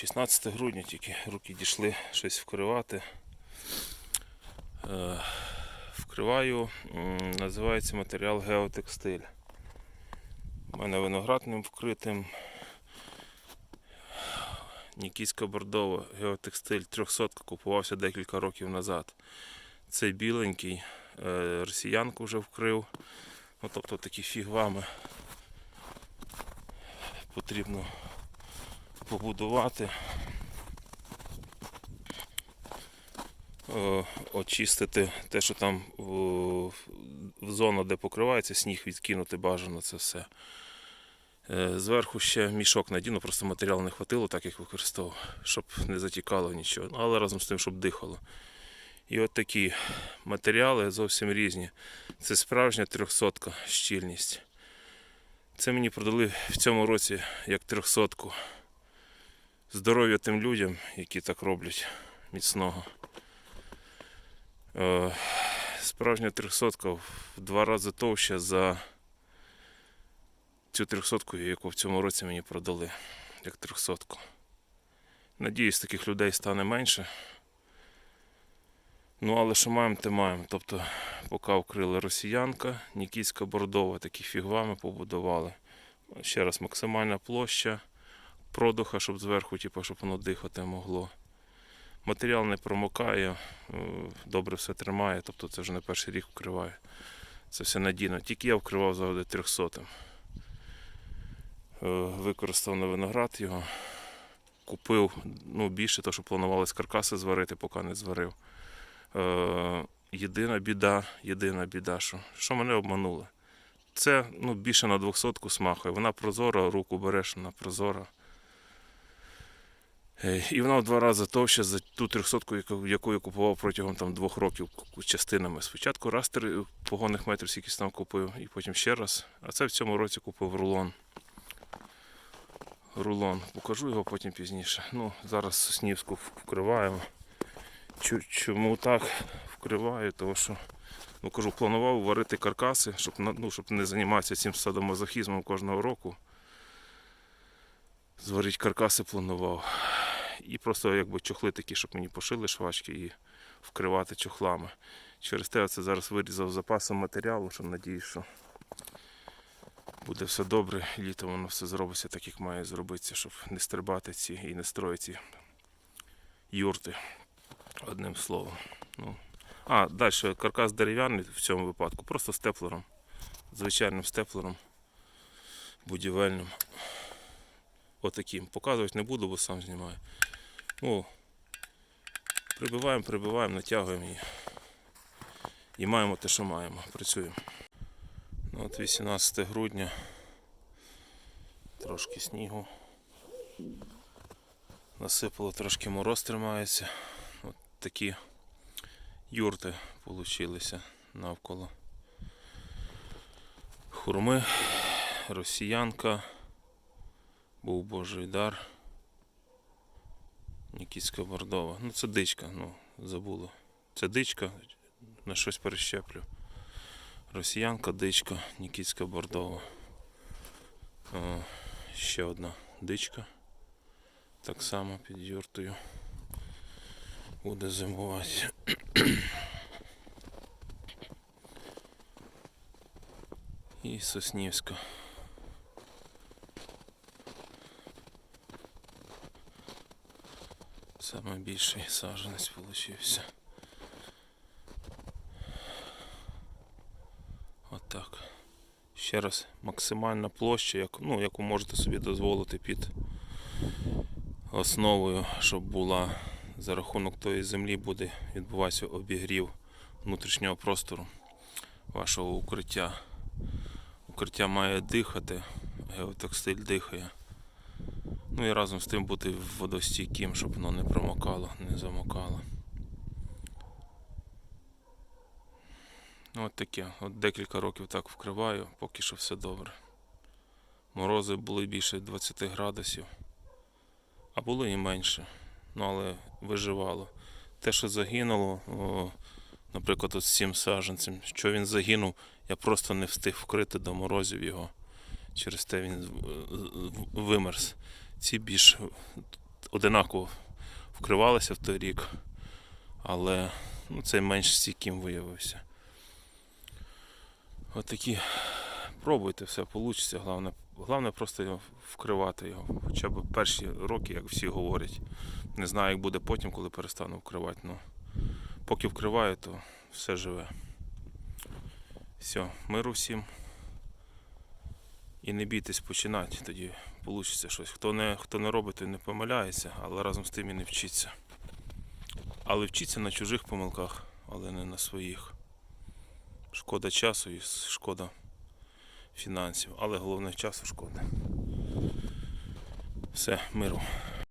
16 грудня тільки руки дійшли щось вкривати. Е, Вкриваю, називається матеріал геотекстиль. У мене виноград ним вкритим. Нікійська бордова геотекстиль 300 купувався декілька років назад. Цей біленький е, росіянку вже вкрив. Ну, тобто такі фігвами потрібно побудувати, е, очистити те, що там в, зону, де покривається сніг, відкинути бажано це все. Е, Зверху ще мішок надіну, просто матеріалу не хватило, так як використовував, щоб не затікало нічого, Ну, але разом з тим, щоб дихало. І от такі матеріали зовсім різні. Це справжня трьохсотка щільність. Це мені продали в цьому році як трьохсотку. Здоров'я тим людям, які так роблять міцного. Е, Справжня трьохсотка в два рази товща за цю трьохсотку, яку в цьому році мені продали, як трьохсотку. Надіюсь, таких людей стане менше. Ну, але що маємо, те маємо. Тобто, поки вкрили росіянка, Нікійська бордова, такі фігвами побудували. Ще раз максимальна площа продуха, щоб зверху, типу, щоб воно дихати могло. Матеріал не промокає, е, добре все тримає, тобто це вже не перший рік вкриваю. Це все надійно. Тільки я вкривав завжди 300. Е, Використав на виноград його. Купив ну, більше, то що планувалось каркаси зварити, поки не зварив. Е, єдина біда, єдина біда, що, що мене обманули. Це ну, більше на 200 смахує. Вона прозора, руку береш, вона прозора. Е, І вона в два рази товща за ту 300, яку, я купував протягом там, двох років частинами. Спочатку раз три погонних метрів скільки там купив, і потім ще раз. А це в цьому році купив рулон. Рулон. Покажу його потім пізніше. Ну, зараз Соснівську вкриваємо. Чому так вкриваю? Тому що ну, кажу, планував варити каркаси, щоб, ну, щоб не займатися цим садомазохізмом кожного року. Зварити каркаси планував. І просто якби чохли такі, щоб мені пошили швачки і вкривати чохлами. Через те я це зараз вирізав запасом матеріалу, що надіюсь, що буде все добре. Літом воно все зробиться так, як має зробитися, щоб не стрибати ці і не строїти ці юрти. Одним словом. Ну. А, далі каркас дерев'яний в цьому випадку, просто степлером. Звичайним степлером будівельним. Отаким. Показувати не буду, бо сам знімаю. О, прибиваємо, прибиваємо, натягуємо її. І маємо те, що маємо. Працюємо. Ну, от 18 грудня. Трошки снігу. Насипало, трошки мороз тримається. От такі юрти получилися навколо. Хурми, росіянка, був Божий дар. Нікітська бордова. Ну це дичка, ну, забула. Це дичка, на щось перещеплю. Росіянка, дичка, Нікітська бордова. О, ще одна дичка. Так само під юртою. Буде зимувати. І Соснівська. Саме більший саджанець получився. Отак. Ще раз, максимальна площа, як, ну, яку можете собі дозволити під основою, щоб була за рахунок тої землі буде відбуватися обігрів внутрішнього простору вашого укриття. Укриття має дихати, геотекстиль дихає. Ну і разом з тим бути водостійким, щоб воно не промокало, не замокало. От таке. От декілька років так вкриваю, поки що все добре. Морози були більше 20 градусів, а було і менше. Ну, але виживало. Те, що загинуло, о, наприклад, з цим саджанцем, що він загинув, я просто не встиг вкрити до морозів його. Через те він е, вимерз. Ці більш одинаково вкривалися в той рік, але ну, цей менш стійким виявився. Отакі. Пробуйте, все вийде. Головне, головне просто вкривати його. Хоча б перші роки, як всі говорять. Не знаю, як буде потім, коли перестану вкривати. Ну, поки вкриваю, то все живе. Все, миру всім. І не бійтесь починати, тоді вийде щось. Хто не, хто не робить, той не помиляється, але разом з тим і не вчиться. Але вчиться на чужих помилках, але не на своїх. Шкода часу і шкода фінансів, але головне часу шкода. Все, миру.